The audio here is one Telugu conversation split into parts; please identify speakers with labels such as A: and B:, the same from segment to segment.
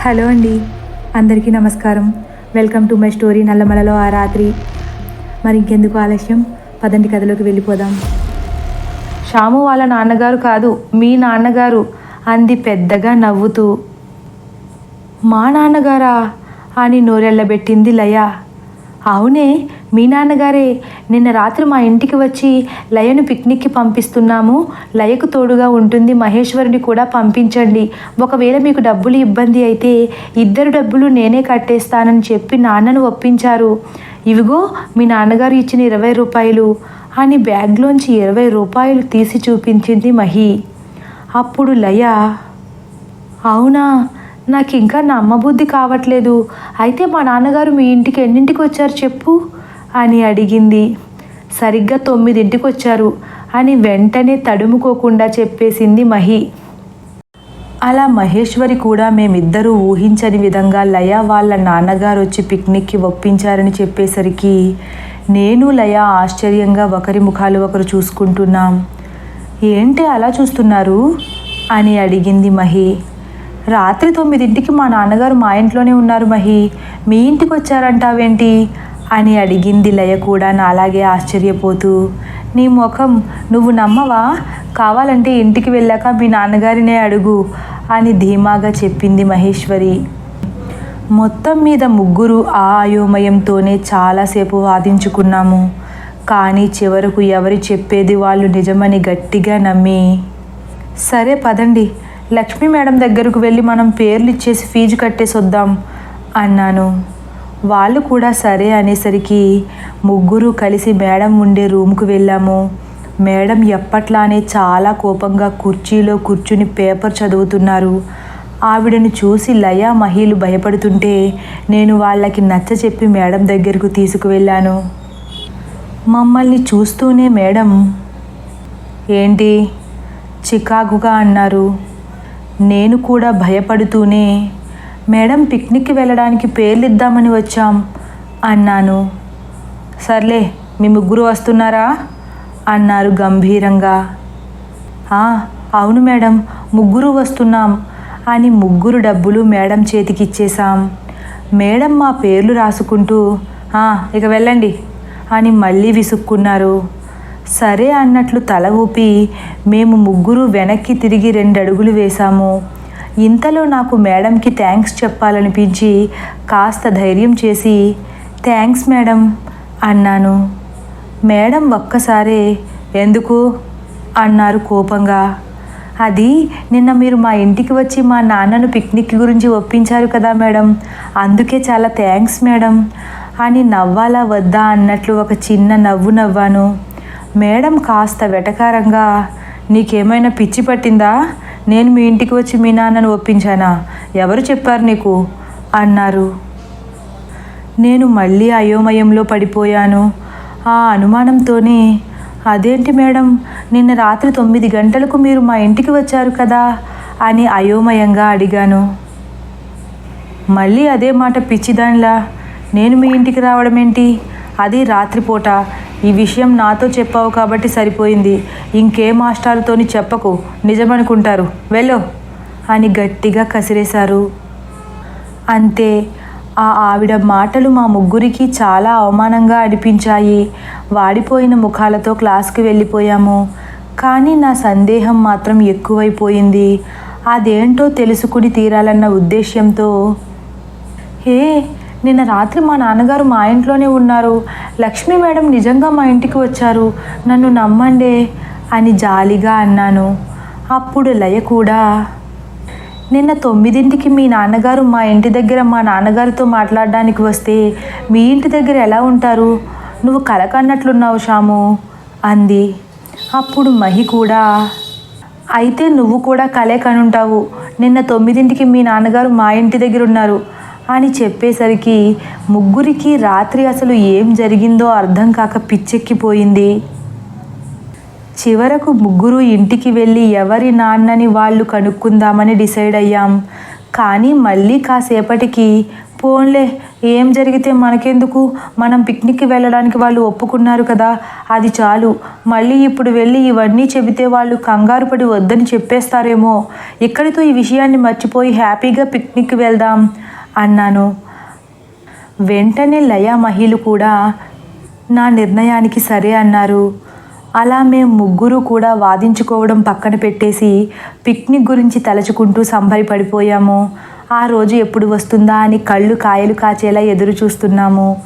A: హలో అండి. అందరికీ నమస్కారం. వెల్కమ్ టు మై స్టోరీ నల్లమలలో ఆ రాత్రి. మరి ఇంకెందుకు ఆలస్యం? పదండి కథలోకి వెళ్ళిపోదాం. షాము వాళ్ళ నాన్నగారు కాదు మీ నాన్నగారు అంది పెద్దగా నవ్వుతూ. మా నాన్నగారా అని నోరెళ్ళబెట్టింది లయ. అవునే మీ నాన్నగారే నిన్న రాత్రి మా ఇంటికి వచ్చి లయను పిక్నిక్కి పంపిస్తున్నాము. లయకు తోడుగా ఉంటుంది మహేశ్వరుని కూడా పంపించండి. ఒకవేళ మీకు డబ్బులు ఇబ్బంది అయితే ఇద్దరు డబ్బులు నేనే కట్టేస్తానని చెప్పి నాన్నను ఒప్పించారు. ఇవిగో మీ నాన్నగారు ఇచ్చిన ఇరవై రూపాయలు. అని బ్యాగ్లోంచి ఇరవై రూపాయలు తీసి చూపించింది మహి. అప్పుడు లయ అవునా నాకు ఇంకా నమ్మబుద్ధి కావట్లేదు. అయితే మా నాన్నగారు మీ ఇంటికి ఎన్నింటికి వచ్చారు చెప్పు. అని అడిగింది. సరిగ్గా తొమ్మిదింటికి వచ్చారు అని వెంటనే తడుముకోకుండా చెప్పేసింది మహి. అలా మహేశ్వరి కూడా మేమిద్దరూ ఊహించని విధంగా లయ వాళ్ళ నాన్నగారు వచ్చి పిక్నిక్కి ఒప్పించారని చెప్పేసరికి నేను లయ ఆశ్చర్యంగా ఒకరి ముఖాలు ఒకరు చూసుకుంటున్నాం. ఏంటి అలా చూస్తున్నారు? అని అడిగింది మహి. రాత్రి తొమ్మిదింటికి మా నాన్నగారు మా ఇంట్లోనే ఉన్నారు మహి. మీ ఇంటికి వచ్చారంటావేంటి అని అడిగింది లయ కూడా నాలాగే ఆశ్చర్యపోతూ నీ ముఖం నువ్వు నమ్మవా? కావాలంటే ఇంటికి వెళ్ళాక మీ నాన్నగారినే అడుగు అని ధీమాగా చెప్పింది మహేశ్వరి. మొత్తం మీద ముగ్గురు ఆ అయోమయంతోనే చాలాసేపు వాదించుకున్నాము. కానీ చివరకు ఎవరు చెప్పేది వాళ్ళు నిజమని గట్టిగా నమ్మి సరే పదండి లక్ష్మీ మేడం దగ్గరకు వెళ్ళి మనం పేర్లు ఇచ్చేసి ఫీజు కట్టేసి వద్దాం అన్నాను. వాళ్ళు కూడా సరే అనేసరికి ముగ్గురు కలిసి మేడం ఉండే రూమ్కు వెళ్ళాము. మేడం ఎప్పట్లానే చాలా కోపంగా కుర్చీలో కూర్చుని పేపర్ చదువుతున్నారు. ఆవిడను చూసి లయా మహిళలు భయపడుతుంటే నేను వాళ్ళకి నచ్చ చెప్పి మేడం దగ్గరకు తీసుకువెళ్ళాను. మమ్మల్ని చూస్తూనే మేడం ఏంటి? చికాకుగా అన్నారు. నేను కూడా భయపడుతూనే మేడం పిక్నిక్కి వెళ్ళడానికి పేర్లు ఇద్దామని వచ్చాం. అన్నాను. సర్లే మీ ముగ్గురు వస్తున్నారా? అన్నారు గంభీరంగా. అవును మేడం ముగ్గురు వస్తున్నాం అని ముగ్గురు డబ్బులు మేడం చేతికిచ్చేశాం. మేడం మా పేర్లు రాసుకుంటూ ఇక వెళ్ళండి అని మళ్ళీ విసుక్కున్నారు. సరే అన్నట్లు తల ఊపి మేము ముగ్గురు వెనక్కి తిరిగి రెండు అడుగులు వేశాము. ఇంతలో నాకు మేడంకి థ్యాంక్స్ చెప్పాలనిపించి కాస్త ధైర్యం చేసి థ్యాంక్స్ మేడం అన్నాను. మేడం ఒక్కసారే ఎందుకు? అన్నారు కోపంగా. అది నిన్న మీరు మా ఇంటికి వచ్చి మా నాన్నను పిక్నిక్ గురించి ఒప్పించారు కదా మేడం. అందుకే చాలా థ్యాంక్స్ మేడం. అని నవ్వాలా వద్దా అన్నట్లు ఒక చిన్న నవ్వు నవ్వాను. మేడం కాస్త వెటకారంగా నీకేమైనా పిచ్చి పట్టిందా? నేను మీ ఇంటికి వచ్చి మీ నాన్నను ఒప్పించానా? ఎవరు చెప్పారు నీకు? అన్నారు. నేను మళ్ళీ అయోమయంలో పడిపోయాను. ఆ అనుమానంతోనే అదేంటి మేడం నిన్న రాత్రి తొమ్మిది గంటలకు మీరు మా ఇంటికి వచ్చారు కదా? అని అయోమయంగా అడిగాను. మళ్ళీ అదే మాట పిచ్చిదానిలా నేను మీ ఇంటికి రావడం ఏంటి అది రాత్రిపూట ఈ విషయం నాతో చెప్పావు కాబట్టి సరిపోయింది. ఇంకే మాస్టారుతోని చెప్పకు. నిజమనుకుంటారు. వెళ్ళో. అని గట్టిగా కసిరేశారు. అంతే. ఆ ఆవిడ మాటలు మా ముగ్గురికి చాలా అవమానంగా అనిపించాయి. వాడిపోయిన ముఖాలతో క్లాస్కి వెళ్ళిపోయాము. కానీ నా సందేహం మాత్రం ఎక్కువైపోయింది. అదేంటో తెలుసుకుని తీరాలన్న ఉద్దేశ్యంతో హే నిన్న రాత్రి మా నాన్నగారు మా ఇంట్లోనే ఉన్నారు. లక్ష్మీ మేడం నిజంగా మా ఇంటికి వచ్చారు. నన్ను నమ్మండే అని జాలిగా అన్నాను. అప్పుడు లయ కూడా నిన్న తొమ్మిదింటికి మీ నాన్నగారు మా ఇంటి దగ్గర మా నాన్నగారితో మాట్లాడడానికి వస్తే మీ ఇంటి దగ్గర ఎలా ఉంటారు? నువ్వు కలకన్నట్లున్నావు షాము అంది. అప్పుడు మహి కూడా అయితే నువ్వు కూడా కలే కనుంటావు. నిన్న తొమ్మిదింటికి మీ నాన్నగారు మా ఇంటి దగ్గర ఉన్నారు. అని చెప్పేసరికి ముగ్గురికి రాత్రి అసలు ఏం జరిగిందో అర్థం కాక పిచ్చెక్కిపోయింది. చివరకు ముగ్గురు ఇంటికి వెళ్ళి ఎవరి నాన్నని వాళ్ళు కనుక్కుందామని డిసైడ్ అయ్యాం. కానీ మళ్ళీ కాసేపటికి పోన్లే ఏం జరిగితే మనకెందుకు? మనం పిక్నిక్కి వెళ్ళడానికి వాళ్ళు ఒప్పుకున్నారు కదా అది చాలు. మళ్ళీ ఇప్పుడు వెళ్ళి ఇవన్నీ చెబితే వాళ్ళు కంగారు పడి వద్దని చెప్పేస్తారేమో. ఇక్కడితో ఈ విషయాన్ని మర్చిపోయి హ్యాపీగా పిక్నిక్కి వెళ్దాం. అన్నాను. వెంటనే లయ మహిళ కూడా నా నిర్ణయానికి సరే అన్నారు. అలా మేము ముగ్గురు కూడా వాదించుకోవడం పక్కన పెట్టేసి పిక్నిక్ గురించి తలచుకుంటూ సంబరపడిపోయాము. ఆ రోజు ఎప్పుడు వస్తుందా అని కళ్ళు కాయలు కాచేలా ఎదురు చూస్తున్నాము.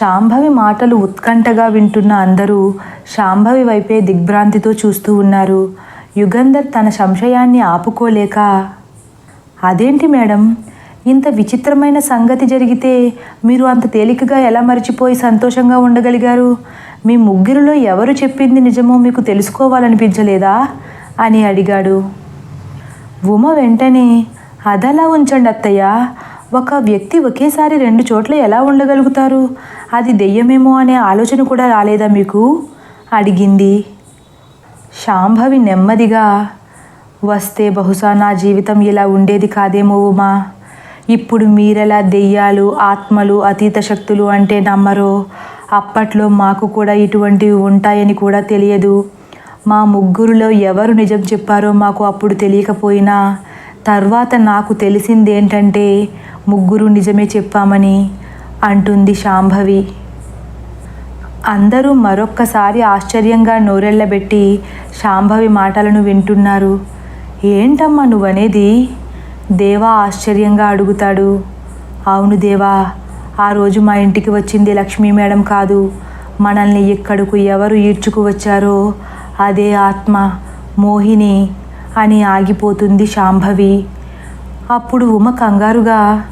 A: శాంభవి మాటలు ఉత్కంఠగా వింటున్న అందరూ శాంభవి వైపే దిగ్భ్రాంతితో చూస్తూ ఉన్నారు. యుగంధర్ తన సంశయాన్ని ఆపుకోలేక అదేంటి మేడం? ఇంత విచిత్రమైన సంగతి జరిగితే మీరు అంత తేలికగా ఎలా మర్చిపోయి సంతోషంగా ఉండగలిగారు? మీ ముగ్గురిలో ఎవరు చెప్పింది నిజమో మీకు తెలుసుకోవాలనిపించలేదా? అని అడిగాడు. ఉమ వెంటనే అదలా ఉంచండి అత్తయ్య. ఒక వ్యక్తి ఒకేసారి రెండు చోట్ల ఎలా ఉండగలుగుతారు? అది దెయ్యమేమో అనే ఆలోచన కూడా రాలేదా మీకు? అడిగింది. శాంభవి నెమ్మదిగా వస్తే బహుశా నా జీవితం ఇలా ఉండేది కాదేమో ఉమా. ఇప్పుడు మీరెలా దెయ్యాలు ఆత్మలు అతీత శక్తులు అంటే నమ్మరో? అప్పట్లో మాకు కూడా ఇటువంటివి ఉంటాయని కూడా తెలియదు. మా ముగ్గురులో ఎవరు నిజం చెప్పారో మాకు అప్పుడు తెలియకపోయినా తర్వాత నాకు తెలిసిందేంటంటే ముగ్గురు నిజమే చెప్పామని అంటుంది శాంభవి. అందరూ మరొక్కసారి ఆశ్చర్యంగా నోరెళ్ళబెట్టి శాంభవి మాటలను వింటున్నారు. ఏంటమ్మా నువ్వనేది? దేవా ఆశ్చర్యంగా అడుగుతాడు. అవును దేవా ఆ రోజు మా ఇంటికి వచ్చింది లక్ష్మీ మేడం కాదు. మనల్ని ఇక్కడకు ఎవరు ఈడ్చుకు వచ్చారో అదే ఆత్మ మోహిని అని ఆగిపోతుంది శాంభవి. అప్పుడు ఉమ కంగారుగా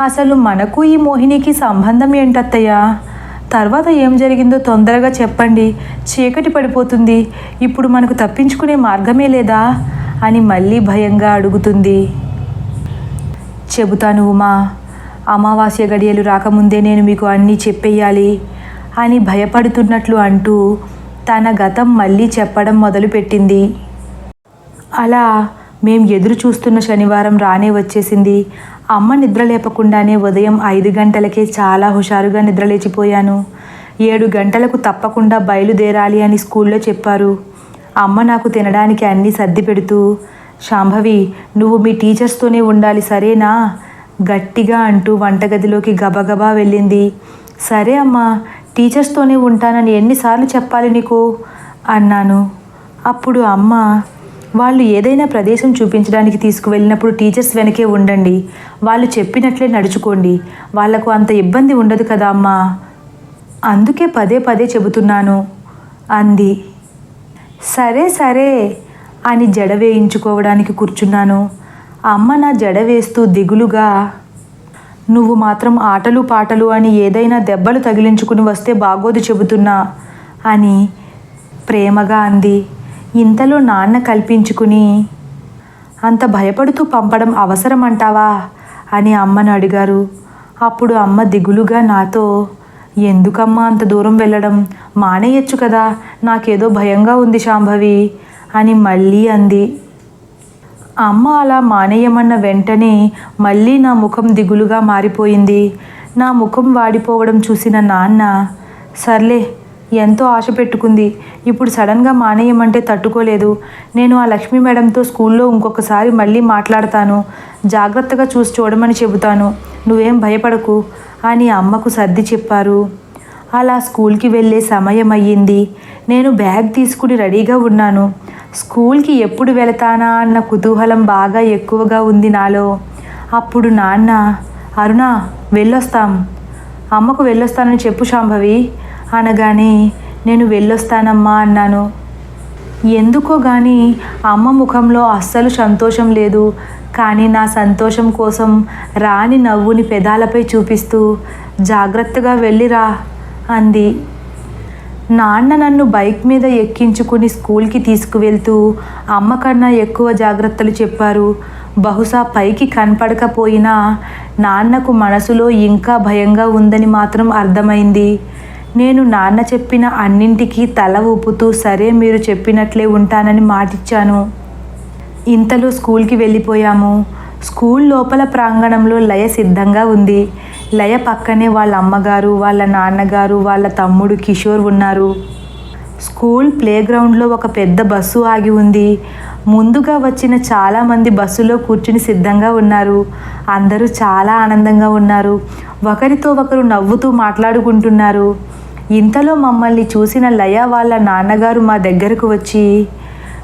A: అసలు మనకు ఈ మోహినికి సంబంధం ఏంటత్తయ్యా? తర్వాత ఏం జరిగిందో తొందరగా చెప్పండి. చీకటి పడిపోతుంది. ఇప్పుడు మనకు తప్పించుకునే మార్గమే లేదా? అని మళ్ళీ భయంగా అడుగుతుంది. చెబుతాను ఉమా అమావాస్య గడియలు రాకముందే నేను మీకు అన్నీ చెప్పేయాలి అని భయపడుతున్నట్లు అంటూ తన గతం మళ్ళీ చెప్పడం మొదలుపెట్టింది. అలా మేం ఎదురు చూస్తున్న శనివారం రానే వచ్చేసింది. అమ్మ నిద్ర లేపకుండానే ఉదయం ఐదు గంటలకే చాలా హుషారుగా నిద్రలేచిపోయాను. ఏడు గంటలకు తప్పకుండా బయలుదేరాలి అని స్కూల్లో చెప్పారు. అమ్మ నాకు తినడానికి అన్నీ సర్ది పెడుతూ శాంభవి నువ్వు మీ టీచర్స్తోనే ఉండాలి సరేనా? గట్టిగా అంటూ వంటగదిలోకి గబగబా వెళ్ళింది. సరే అమ్మా టీచర్స్తోనే ఉంటానని ఎన్నిసార్లు చెప్పాలి నీకు? అన్నాను. అప్పుడు అమ్మ వాళ్ళు ఏదైనా ప్రదేశం చూపించడానికి తీసుకువెళ్ళినప్పుడు టీచర్స్ వెనకే ఉండండి. వాళ్ళు చెప్పినట్లే నడుచుకోండి. వాళ్ళకు అంత ఇబ్బంది ఉండదు కదా అమ్మా. అందుకే పదే పదే చెబుతున్నాను అంది. సరే సరే అని జడ వేయించుకోవడానికి కూర్చున్నాను. అమ్మ నా జడ వేస్తూ దిగులుగా నువ్వు మాత్రం ఆటలు పాటలు అని ఏదైనా దెబ్బలు తగిలించుకుని వస్తే బాగోదు చెబుతున్నా అని ప్రేమగా అంది. ఇంతలో నాన్న కల్పించుకుని అంత భయపడుతూ పంపడం అవసరం అంటావా అని అమ్మను అడిగారు. అప్పుడు అమ్మ దిగులుగా నాతో ఎందుకమ్మా అంత దూరం వెళ్ళడం? మానేయచ్చు కదా నాకేదో భయంగా ఉంది శాంభవి అని మళ్ళీ అంది. అమ్మ అలా మానేయమన్న వెంటనే మళ్ళీ నా ముఖం దిగులుగా మారిపోయింది. నా ముఖం వాడిపోవడం చూసిన నాన్న సర్లే ఎంతో ఆశ పెట్టుకుంది. ఇప్పుడు సడన్గా మానేయమంటే తట్టుకోలేదు. నేను ఆ లక్ష్మీ మేడంతో స్కూల్లో ఇంకొకసారి మళ్ళీ మాట్లాడతాను. జాగ్రత్తగా చూసి చూడమని చెబుతాను. నువ్వేం భయపడకు. అని అమ్మకు సర్ది చెప్పారు. అలా స్కూల్కి వెళ్ళే సమయం అయ్యింది. నేను బ్యాగ్ తీసుకుని రెడీగా ఉన్నాను. స్కూల్కి ఎప్పుడు వెళతానా అన్న కుతూహలం బాగా ఎక్కువగా ఉంది నాలో. అప్పుడు నాన్న అరుణ వెళ్ళొస్తాం. అమ్మకు వెళ్ళొస్తానని చెప్పు శాంభవి. అనగానే నేను వెళ్ళొస్తానమ్మా అన్నాను. ఎందుకో గాని అమ్మ ముఖంలో అస్సలు సంతోషం లేదు. కానీ నా సంతోషం కోసం రాని నవ్వుని పెదాలపై చూపిస్తూ జాగ్రత్తగా వెళ్ళిరా అంది. నాన్న నన్ను బైక్ మీద ఎక్కించుకుని స్కూల్కి తీసుకువెళ్తూ అమ్మ కన్నా ఎక్కువ జాగ్రత్తలు చెప్పారు. బహుశా పైకి కనపడకపోయినా నాన్నకు మనసులో ఇంకా భయంగా ఉందని మాత్రం అర్థమైంది. నేను నాన్న చెప్పిన అన్నింటికీ తల ఊపుతూ సరే మీరు చెప్పినట్లే ఉంటానని మాటిచ్చాను. ఇంతలో స్కూల్కి వెళ్ళిపోయాము. స్కూల్ లోపల ప్రాంగణంలో లయ సిద్ధంగా ఉంది. లయ పక్కనే వాళ్ళ అమ్మగారు వాళ్ళ నాన్నగారు వాళ్ళ తమ్ముడు కిషోర్ ఉన్నారు. స్కూల్ ప్లే గ్రౌండ్లో ఒక పెద్ద బస్సు ఆగి ఉంది. ముందుగా వచ్చిన చాలామంది బస్సులో కూర్చుని సిద్ధంగా ఉన్నారు. అందరూ చాలా ఆనందంగా ఉన్నారు. ఒకరితో ఒకరు నవ్వుతూ మాట్లాడుకుంటున్నారు. ఇంతలో మమ్మల్ని చూసిన లయ వాళ్ళ నాన్నగారు మా దగ్గరకు వచ్చి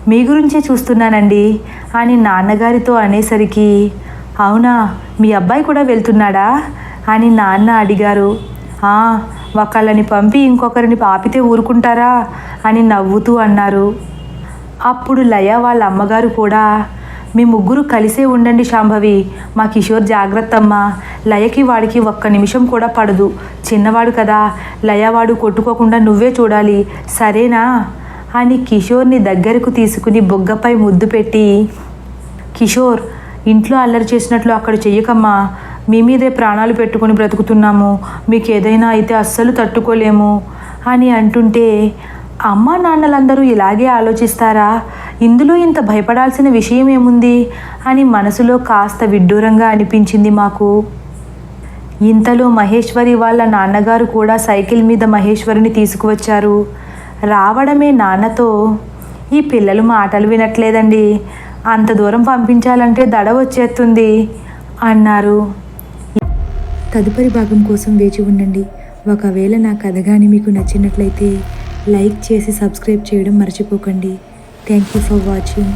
A: మీ గురించే చూస్తున్నానండి అని నాన్నగారితో అనేసరికి అవునా మీ అబ్బాయి కూడా వెళ్తున్నాడా? అని నాన్న అడిగారు. ఒకళ్ళని పంపి ఇంకొకరిని ఆపితే ఊరుకుంటారా? అని నవ్వుతూ అన్నారు. అప్పుడు లయ వాళ్ళ అమ్మగారు కూడా మీ ముగ్గురు కలిసే ఉండండి శాంభవి మా కిషోర్ జాగ్రత్త అమ్మా లయకి వాడికి ఒక్క నిమిషం కూడా పడదు. చిన్నవాడు కదా లయవాడు కొట్టుకోకుండా నువ్వే చూడాలి. సరేనా? అని కిషోర్ని దగ్గరకు తీసుకుని బొగ్గపై ముద్దు పెట్టి కిషోర్ ఇంట్లో అల్లరి చేసినట్లు అక్కడ చెయ్యకమ్మా. మీ మీదే ప్రాణాలు పెట్టుకుని బ్రతుకుతున్నాము. మీకు ఏదైనా అయితే అస్సలు తట్టుకోలేము. అని అంటుంటే అమ్మా నాన్నలందరూ ఇలాగే ఆలోచిస్తారా? ఇందులో ఇంత భయపడాల్సిన విషయం ఏముంది? అని మనసులో కాస్త విడ్డూరంగా అనిపించింది మాకు. ఇంతలో మహేశ్వరి వాళ్ళ నాన్నగారు కూడా సైకిల్ మీద మహేశ్వరిని తీసుకువచ్చారు. రావడమే నాన్నతో ఈ పిల్లలు మాటలు వినట్లేదండి. అంత దూరం పంపించాలంటే దడ వచ్చేస్తుంది అన్నారు. తదుపరి భాగం కోసం వేచి ఉండండి. ఒకవేళ నా కథ కానీ మీకు నచ్చినట్లయితే లైక్ చేసి సబ్స్క్రైబ్ చేయడం మర్చిపోకండి. Thank you for watching